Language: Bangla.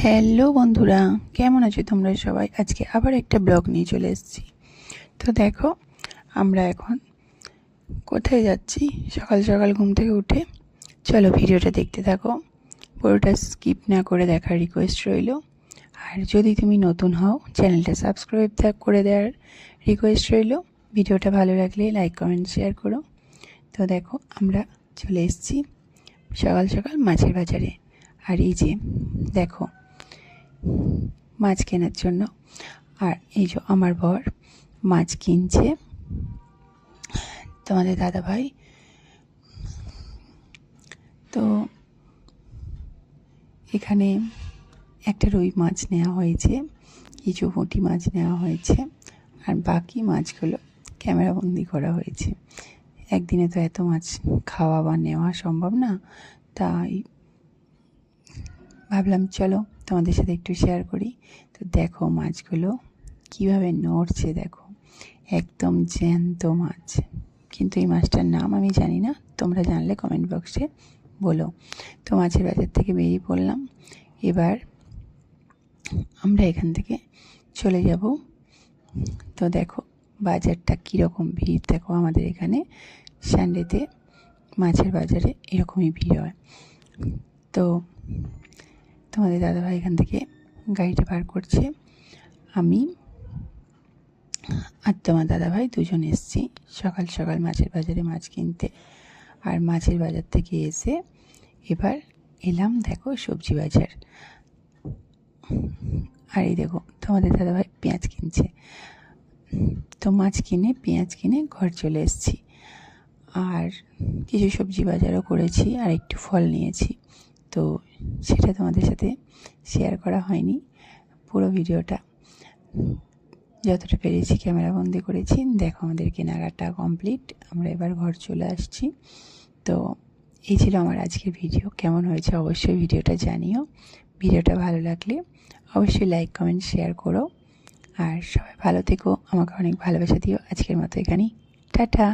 হ্যালো বন্ধুরা, কেমন আছো তোমরা সবাই? আজকে আবার একটা ব্লগ নিয়ে চলে এসেছি। তো দেখো, আমরা এখন কোথায় যাচ্ছি? সকাল সকাল ঘুম থেকে উঠে। চলো ভিডিওটা দেখতে থাকো। পুরোটা স্কিপ না করে দেখার রিকোয়েস্ট রইল। আর যদি তুমি নতুন হও, চ্যানেলটা সাবস্ক্রাইব করে দেওয়ার রিকোয়েস্ট রইল। ভিডিওটা ভালো লাগলে লাইক কমেন্ট শেয়ার করো। তো দেখো, আমরা চলে এসেছি সকাল সকাল মাছের বাজারে। আর এই যে, দেখো মাছ কেনার জন্য। আর এই যে আমার বর মাছ কিনছে। তোমাদের দাদা ভাই তো এখানে একটা রুই মাছ নেওয়া হয়েছে, কিছু পুঁটি মাছ নেওয়া হয়েছে, আর বাকি মাছগুলো ক্যামেরাবন্দি করা হয়েছে। একদিনে তো এত মাছ খাওয়া বা নেওয়া সম্ভব না, তাই ভাবলাম চলো তোমাদের সাথে একটু শেয়ার করি। তো দেখো মাছগুলো কীভাবে নড়ছে দেখো। একদম জ্যান্ত মাছ। কিন্তু এই মাছটার নাম আমি জানি না। তোমরা জানলে কমেন্ট বক্সে বলো। তো মাছের বাজার থেকে বেরিয়ে পড়লাম। এবার আমরা এখান থেকে চলে যাব। তো দেখো বাজারটা কীরকম ভিড়। দেখো আমাদের এখানে সানডেতে মাছের বাজারে এরকমই ভিড় হয়। তো তোমাদের দাদাভাই এখান থেকে গাড়িটা পার করছে। আমি আর তোমার দাদাভাই দুজন এসছি। সকাল সকাল মাছের বাজারে মাছ কিনতে। আর মাছের বাজার থেকে এসে এবার এলাম, দেখো, সবজি বাজার। আর এই দেখো, তোমাদের দাদাভাই পেঁয়াজ কিনছে। তো মাছ কিনে, পেঁয়াজ কিনে ঘর চলে এসেছি। আর কিছু সবজি বাজারও করেছি আর একটু ফল নিয়েছি। তো সেটা তোমাদের সাথে শেয়ার করা হয়নি, পুরো ভিডিওটা। যতটা পেরেছি ক্যামেরা বন্দি করেছি, দেখো আমাদের কেনাকাটা কমপ্লিট আমরা এবার ঘর চলে আসছি। তো এই ছিল আমার আজকের ভিডিও কেমন হয়েছে অবশ্যই ভিডিওটা জানিও। ভিডিওটা ভালো লাগলে অবশ্যই লাইক কমেন্ট শেয়ার করো। আর সবাই ভালো থেকো। আমাকে অনেক ভালোবাসা দিও। আজকের মতো এখানেই। টাটা!